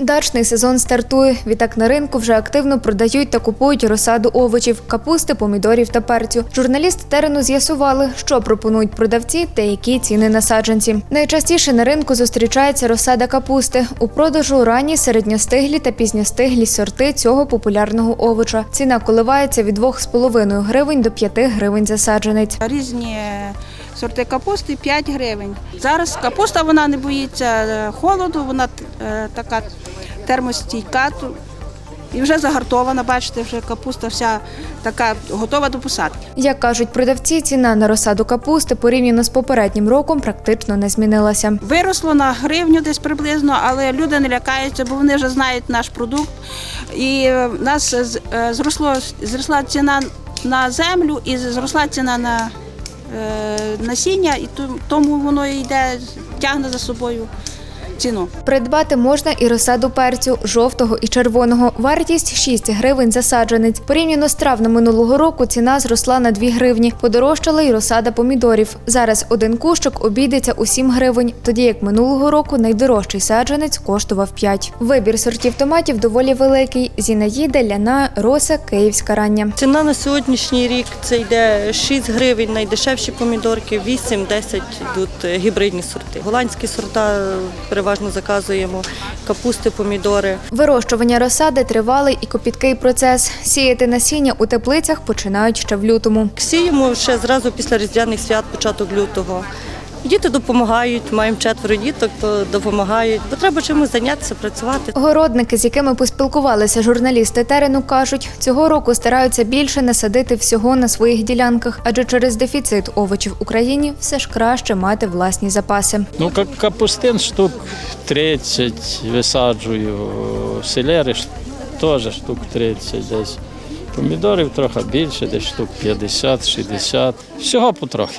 Дачний сезон стартує. Відтак на ринку вже активно продають та купують розсаду овочів, капусти, помідорів та перцю. Журналісти терену з'ясували, що пропонують продавці та які ціни на саджанці. Найчастіше на ринку зустрічається розсада капусти. У продажу ранні, середньостиглі та пізньостиглі сорти цього популярного овоча. Ціна коливається від 2,5 гривень до 5 гривень за саджанець. Різні сорти капусти 5 гривень. Зараз капуста вона не боїться е, холоду, вона е, така термостійка. І вже загартована, бачите, вже капуста вся така готова до посадки. Як кажуть продавці, ціна на розсаду капусти порівняно з попереднім роком практично не змінилася. Виросло на гривню десь приблизно, але люди не лякаються, бо вони вже знають наш продукт. І е, в нас зросло, зросла ціна на землю і зросла ціна на насіння, і тому воно йде, тягне за собою ціну. Придбати можна і розсаду перцю жовтого і червоного. Вартість 6 гривень за саджанець. Порівняно з травнем минулого року ціна зросла на 2 гривні. Подорожчала й розсада помідорів. Зараз один кущик обійдеться у 7 гривень, тоді як минулого року найдорожчий саджанець коштував 5. Вибір сортів томатів доволі великий. Зінаїда, ляна, роса, київська рання. Ціна на сьогоднішній рік це йде 6 гривень, найдешевші помідорки, 8-10 йдуть гібридні сорти. Голландські сорта е, переважно заказуємо, капусти, помідори. Вирощування розсади тривалий і копіткий процес. Сіяти насіння у теплицях починають ще в лютому. Сіємо ще зразу після різдвяних свят, початок лютого. Діти допомагають, маємо четверо діток, то допомагають, бо треба чимось зайнятися, працювати. Городники, з якими поспілкувалися журналісти терену, кажуть, цього року стараються більше насадити всього на своїх ділянках, адже через дефіцит овочів в Україні все ж краще мати власні запаси. Ну, как капустин штук 30 висаджую, селери теж штук 30 десь. Помідорів трохи більше, десь штук 50-60. Всього потрохи.